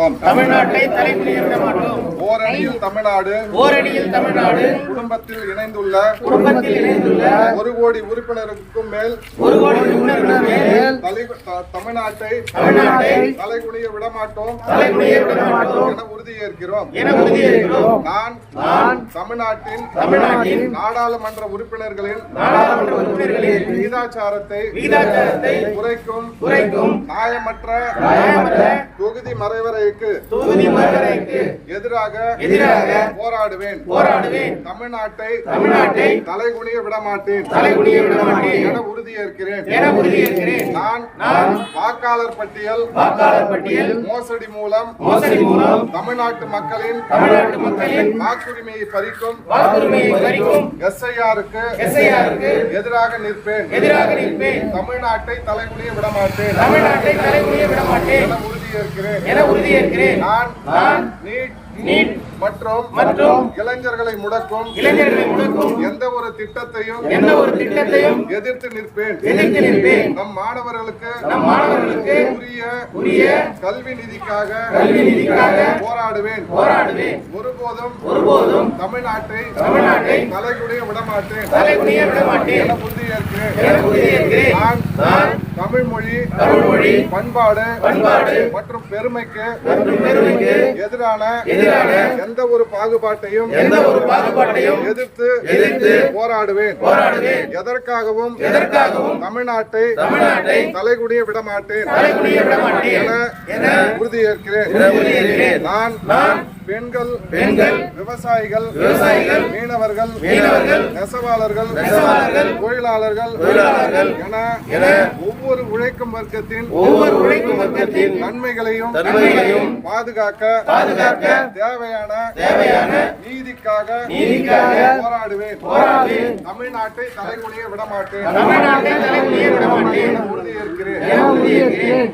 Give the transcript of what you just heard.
மாட்டோம் தமிழ்நாட்டை விட மாட்டோம். ஓரணியில் தமிழ்நாடு ஓரடியில் தமிழ்நாடு குடும்பத்தில் இணைந்துள்ள குடும்பத்தில் இணைந்துள்ள ஒரு கோடி உறுப்பினருக்கும் மேல் ஒரு கோடி மேல் தமிழ்நாட்டை தமிழ்நாட்டை தலைகுனிய விடமாட்டோம். தலைமுடிய விட மாட்டோம் என என உறுதியேற்கிறோம் நான் நான் தமிழ்நாட்டின் தமிழ்நாட்டின் நாடாளுமன்ற உறுப்பினர்களின் விகிதாச்சாரத்தை விகிதாச்சாரத்தை குறைக்கும் குறைக்கும் நியாயமற்ற நியாயமற்ற தொகுதி மறைவரைக்கு தொகுதி மறுவரைக்கு எதிராக எதிராக போராடுவேன். போராடுவேன். தமிழ்நாட்டை தமிழ்நாட்டை தலைகுனிய விடமாட்டேன். தலைகுனிய விட மாட்டேன் என உறுதியேற்கிறேன். என உறுதியேற்கிறேன். நான் நான் வாக்காளர் பட்டியல் வாக்காளர் பட்டியல் மோசடி மூலம் மோசடி மூலம் தமிழ்நாட்டு மக்களின் தமிழ்நாட்டு மக்களின் வாக்குரிமையை பறிக்கும் வாக்குரிமையை பறிக்கும் எஸ்ஐஆருக்கு எஸ்ஐஆருக்கு எதிராக நிற்பேன். எதிராக நிற்பேன். தமிழ்நாட்டை தலைகுனிய விடமாட்டேன். தமிழ்நாட்டை தலைமுடிய விட மாட்டேன் என உறுதியேற்கிறேன். என உறுதியேற்கிறேன். நான் நான் நீட் நீட் மற்றும் மற்றும் இளைஞர்களை முடக்கும் இளைஞர்களை முடக்கும் எந்த ஒரு திட்டத்தையும் எந்த ஒரு திட்டத்தையும் எதிர்த்து நிற்பேன். எதிர்த்து நிற்பேன். நம் மாணவர்களுக்கு நம் மாணவர்களுக்கு உரிய உரிய கல்வி நிதிக்காக கல்வி நிதிக்காக போராடுவேன். போராடுவேன். ஒருபோதும் ஒருபோதும் தமிழ்நாட்டை தமிழ்நாட்டை தலைகுனிய விடமாட்டேன். தலைகுனிய விட மாட்டேன் என உறுதியேற்கிறேன் என உறுதியேற்கிறேன் நான் நான் தமிழ் மொழி தமிழ் மொழி பண்பாடு பண்பாடு மற்றும் பெருமைக்கு மற்றும் பெருமைக்கு எதிரான எதிரான எந்த ஒரு பாகுபாட்டையும் எந்த ஒரு பாகுபாட்டையும் எதிர்த்து எதிர்த்து போராடுவேன். போராடுவேன். எதற்காகவும் எதற்காகவும் தமிழ்நாட்டை தமிழ்நாட்டை தலைகுனிய விடமாட்டேன். தலைகுனிய விட மாட்டேன் என என உறுதியேற்கிறேன். நான் நான் பெண்கள் பெண்கள் விவசாயிகள் விவசாயிகள் மீனவர்கள் மீனவர்கள் நெசவாளர்கள் நெசவாளர்கள் தொழிலாளர்கள் தொழிலாளர்கள் என ஒவ்வொரு உழைக்கும் வர்க்கத்தின் ஒவ்வொரு உழைக்கும் வர்க்கத்தின் நன்மைகளையும் நன்மைகளையும் பாதுகாக்க பாதுகாக்க தேவையான தேவையான நீதிக்காக நீதிக்காக போராடுவேன். போராடுவேன். தமிழ்நாட்டை தலைகுனிய விடமாட்டேன். தமிழ்நாட்டை தலைகுனிய விட மாட்டேன் என உறுதியேற்கிறேன். உறுதியேற்கிறேன்.